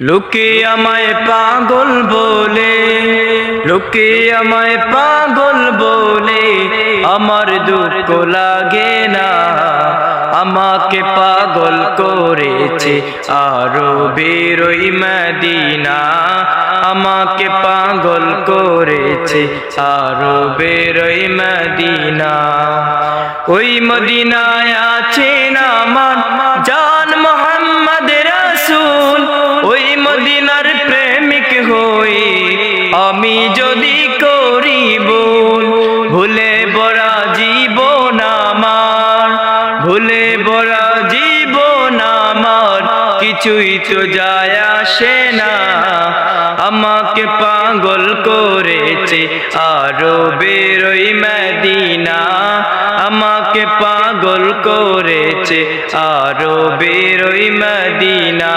লোকে আমায় পাগল বলে, লোকে আমায় পাগল বলে, আমার দুঃখ লাগে না, আমাকে পাগল করেছে আরও বেরোই মদিনা, আমাকে পাগল করেছে আরও বেরোই মদিনা। ওই মদিনায় আছেন আমার যদি করি ভুল ভুলে বড়া জীবন আমার, ভুলে বড়া জীবন আমার, কিছুই তো যায় আসে না। আমাকে পাগল করেছে আরও বেরোই মদিনা। আমাকে পাগল করেছে আরও বেরোই মদিনা।